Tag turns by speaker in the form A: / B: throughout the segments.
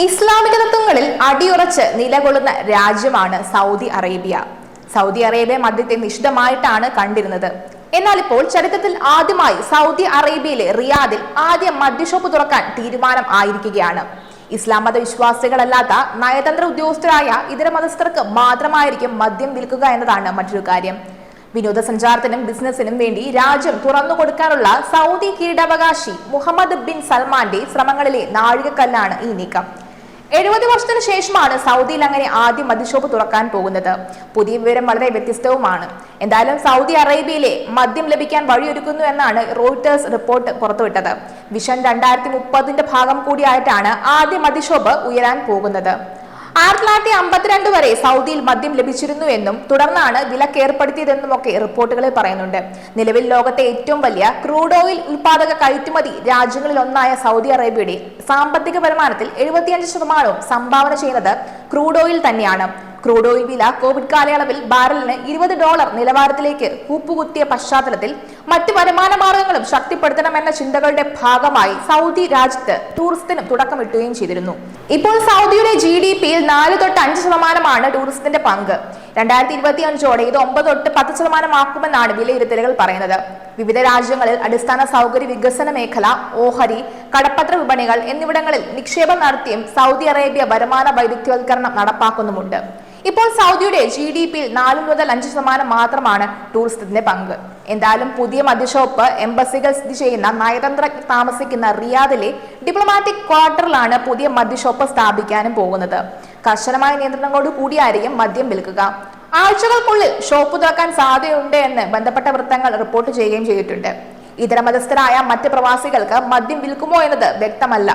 A: ഇസ്ലാമിക തത്വങ്ങളിൽ അടിയുറച്ച് നിലകൊള്ളുന്ന രാജ്യമാണ് സൗദി അറേബ്യ. സൗദി അറേബ്യ മദ്യത്തെ നിഷിദ്ധമായിട്ടാണ് കണ്ടിരുന്നത്. എന്നാൽ ഇപ്പോൾ ചരിത്രത്തിൽ ആദ്യമായി സൗദി അറേബ്യയിലെ റിയാദിൽ ആദ്യ മദ്യഷോപ്പ് തുറക്കാൻ തീരുമാനം ആയിരിക്കുകയാണ്. ഇസ്ലാം മത വിശ്വാസികളല്ലാത്ത നയതന്ത്ര ഉദ്യോഗസ്ഥരായ ഇതര മതസ്ഥർക്ക് മാത്രമായിരിക്കും മദ്യം വിൽക്കുക എന്നതാണ് മറ്റൊരു കാര്യം. വിനോദസഞ്ചാരത്തിനും ബിസിനസിനും വേണ്ടി രാജ്യം തുറന്നു കൊടുക്കാനുള്ള സൗദി കിരീടാവകാശി മുഹമ്മദ് ബിൻ സൽമാന്റെ ശ്രമങ്ങളിലെ നാഴികക്കല്ലാണ് ഈ നീക്കം. എഴുപത് വർഷത്തിന് ശേഷമാണ് സൗദിയിൽ അങ്ങനെ ആദ്യം മദ്യഷോപ്പ് തുറക്കാൻ പോകുന്നത്. പുതിയ വിവരം വളരെ വ്യത്യസ്തവുമാണ്. എന്തായാലും സൗദി അറേബ്യയിലെ മദ്യം ലഭിക്കാൻ വഴിയൊരുക്കുന്നു എന്നാണ് റോയിട്ടേഴ്സ് റിപ്പോർട്ട് പുറത്തുവിട്ടത്. വിഷൻ രണ്ടായിരത്തി മുപ്പതിന്റെ ഭാഗം കൂടിയായിട്ടാണ് ആദ്യ മദ്യഷോപ്പ് ഉയരാൻ പോകുന്നത്. ആയിരത്തി തൊള്ളായിരത്തി അമ്പത്തിരണ്ട് വരെ സൗദിയിൽ മദ്യം ലഭിച്ചിരുന്നു എന്നും തുടർന്നാണ് വിലക്ക് ഏർപ്പെടുത്തിയതെന്നുമൊക്കെ റിപ്പോർട്ടുകളിൽ പറയുന്നുണ്ട്. നിലവിൽ ലോകത്തെ ഏറ്റവും വലിയ ക്രൂഡ് ഓയിൽ ഉൽപാദക കയറ്റുമതി രാജ്യങ്ങളിൽ ഒന്നായ സൗദി അറേബ്യയുടെ സാമ്പത്തിക വരുമാനത്തിൽ എഴുപത്തിയഞ്ച് ശതമാനവും സംഭാവന ചെയ്യുന്നത് ക്രൂഡ് ഓയിൽ തന്നെയാണ്. ക്രൂഡ് ഓയിൽ വില കോവിഡ് കാലയളവിൽ ബാരലിന് ഇരുപത് ഡോളർ നിലവാരത്തിലേക്ക് കൂപ്പുകുത്തിയ പശ്ചാത്തലത്തിൽ മറ്റ് വരുമാന മാർഗങ്ങളും ശക്തിപ്പെടുത്തണമെന്ന ചിന്തകളുടെ ഭാഗമായി സൗദി രാജ്യത്ത് ടൂറിസത്തിനും തുടക്കമിട്ടുകയും ചെയ്തിരുന്നു. ഇപ്പോൾ സൗദിയുടെ ജി ഡി പിയിൽ നാല് തൊട്ട് അഞ്ച് ശതമാനമാണ് ടൂറിസത്തിന്റെ പങ്ക്. രണ്ടായിരത്തി ഇരുപത്തി അഞ്ചോടെ ഇത് ഒമ്പത് തൊട്ട് പത്ത് ശതമാനമാക്കുമെന്നാണ് വിലയിരുത്തലുകൾ പറയുന്നത്. വിവിധ രാജ്യങ്ങളിൽ അടിസ്ഥാന സൗകര്യ വികസന മേഖല ഓഹരി കടപ്പത്ര വിപണികൾ എന്നിവിടങ്ങളിൽ നിക്ഷേപം നടത്തിയും സൗദി അറേബ്യ വരുമാന വൈദഗ്ധ്യവൽക്കരണം നടപ്പാക്കുന്നുമുണ്ട്. ഇപ്പോൾ സൗദിയുടെ ജി ഡി പിയിൽ നാല് മുതൽ അഞ്ച് ശതമാനം മാത്രമാണ് ടൂറിസത്തിന്റെ പങ്ക്. എന്തായാലും പുതിയ മദ്യഷോപ്പ് എംബസികൾ സ്ഥിതി ചെയ്യുന്ന നയതന്ത്ര താമസിക്കുന്ന റിയാദിലെ ഡിപ്ലോമാറ്റിക് ക്വാർട്ടറിലാണ് പുതിയ മദ്യഷോപ്പ് സ്ഥാപിക്കാനും പോകുന്നത്. കർശനമായ നിയന്ത്രണങ്ങളോട് കൂടിയായിരിക്കും മദ്യം വിൽക്കുക. ആഴ്ചകൾക്കുള്ളിൽ ഷോപ്പ് തുറക്കാൻ സാധ്യതയുണ്ട് എന്ന് ബന്ധപ്പെട്ട വൃത്തങ്ങൾ റിപ്പോർട്ട് ചെയ്യുകയും ചെയ്തിട്ടുണ്ട്. ഇതര മതസ്ഥരായ മറ്റ് പ്രവാസികൾക്ക് മദ്യം വിൽക്കുമോ എന്നത് വ്യക്തമല്ല.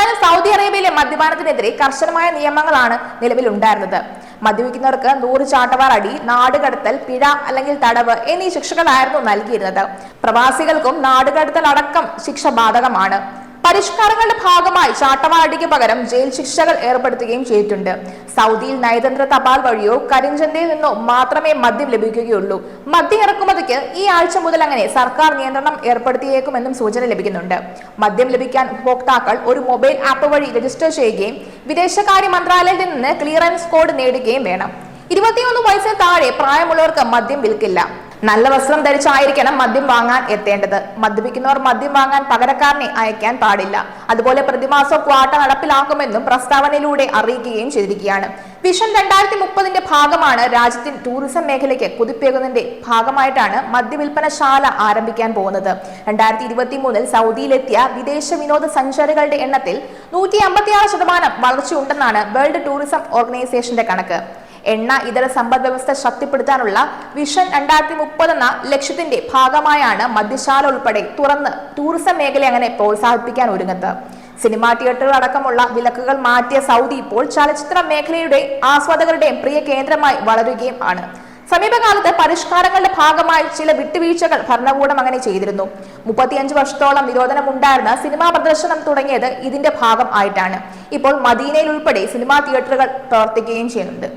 A: എന്തായാലും സൗദി അറേബ്യയിലെ മദ്യപാനത്തിനെതിരെ കർശനമായ നിയമങ്ങളാണ് നിലവിലുണ്ടായിരുന്നത്. മദ്യപിക്കുന്നവർക്ക് നൂറ് ചാട്ടവാർ അടി നാടുകടത്തൽ പിഴ അല്ലെങ്കിൽ തടവ് എന്നീ ശിക്ഷകളായിരുന്നു നൽകിയിരുന്നത്. പ്രവാസികൾക്കും നാടുകടത്തൽ അടക്കം ശിക്ഷ ബാധകമാണ്. പരിഷ്കാരങ്ങളുടെ ഭാഗമായി ചാട്ടവാടിക്ക് പകരം ജയിൽ ശിക്ഷകൾ ഏർപ്പെടുത്തുകയും ചെയ്തിട്ടുണ്ട്. സൗദിയിൽ നയതന്ത്ര തപാൽ വഴിയോ കരിഞ്ചന്തയിൽ നിന്നോ മാത്രമേ മദ്യം ലഭിക്കുകയുള്ളൂ. മദ്യം ഇറക്കുമതിക്ക് ഈ ആഴ്ച മുതൽ അങ്ങനെ സർക്കാർ നിയന്ത്രണം ഏർപ്പെടുത്തിയേക്കുമെന്നും സൂചന ലഭിക്കുന്നുണ്ട്. മദ്യം ലഭിക്കാൻ ഉപഭോക്താക്കൾ ഒരു മൊബൈൽ ആപ്പ് വഴി രജിസ്റ്റർ ചെയ്യുകയും വിദേശകാര്യ മന്ത്രാലയത്തിൽ നിന്ന് ക്ലിയറൻസ് കോഡ് നേടുകയും വേണം. ഇരുപത്തിയൊന്ന് വയസ്സിന് താഴെ പ്രായമുള്ളവർക്ക് മദ്യം വിൽക്കില്ല. നല്ല വസ്ത്രം ധരിച്ചായിരിക്കണം മദ്യം വാങ്ങാൻ എത്തേണ്ടത്. മദ്യപിക്കുന്നവർ മദ്യം വാങ്ങാൻ പകരക്കാരനെ അയക്കാൻ പാടില്ല. അതുപോലെ പ്രതിമാസ ക്വാട്ട നടപ്പിലാക്കുമെന്നും പ്രസ്താവനയിലൂടെ അറിയിക്കുകയും ചെയ്തിരിക്കുകയാണ്. വിഷൻ രണ്ടായിരത്തി മുപ്പതിന്റെ ഭാഗമാണ് രാജ്യത്തിൻ ടൂറിസം മേഖലയ്ക്ക് കുതിപ്പേകുന്നതിന്റെ ഭാഗമായിട്ടാണ് മദ്യവിൽപ്പനശാല ആരംഭിക്കാൻ പോകുന്നത്. രണ്ടായിരത്തി ഇരുപത്തി മൂന്നിൽ സൗദിയിലെത്തിയ വിദേശ സഞ്ചാരികളുടെ എണ്ണത്തിൽ നൂറ്റി അമ്പത്തിയാറ് ശതമാനം വളർച്ചയുണ്ടെന്നാണ് വേൾഡ് ടൂറിസം ഓർഗനൈസേഷന്റെ കണക്ക്. എണ്ണ ഇതര സമ്പദ് വ്യവസ്ഥ ശക്തിപ്പെടുത്താനുള്ള വിഷൻ രണ്ടായിരത്തി മുപ്പത് എന്ന ലക്ഷ്യത്തിന്റെ ഭാഗമായാണ് മദ്യശാല ഉൾപ്പെടെ തുറന്ന് ടൂറിസം മേഖല അങ്ങനെ പ്രോത്സാഹിപ്പിക്കാൻ ഒരുങ്ങുന്നത്. സിനിമാ തിയേറ്ററുകൾ അടക്കമുള്ള വിലക്കുകൾ മാറ്റിയ സൗദി ഇപ്പോൾ ചലച്ചിത്ര മേഖലയുടെ ആസ്വാദകരുടെയും പ്രിയ കേന്ദ്രമായി വളരുകയും ആണ്. സമീപകാലത്ത് പരിഷ്കാരങ്ങളുടെ ഭാഗമായി ചില വിട്ടുവീഴ്ചകൾ ഭരണകൂടം അങ്ങനെ ചെയ്തിരുന്നു. മുപ്പത്തിയഞ്ച് വർഷത്തോളം നിരോധനം ഉണ്ടായിരുന്ന സിനിമാ പ്രദർശനം തുടങ്ങിയത് ഇതിന്റെ ഭാഗം ആയിട്ടാണ്. ഇപ്പോൾ മദീനയിൽ ഉൾപ്പെടെ സിനിമാ തിയേറ്ററുകൾ പ്രവർത്തിക്കുകയും ചെയ്യുന്നുണ്ട്.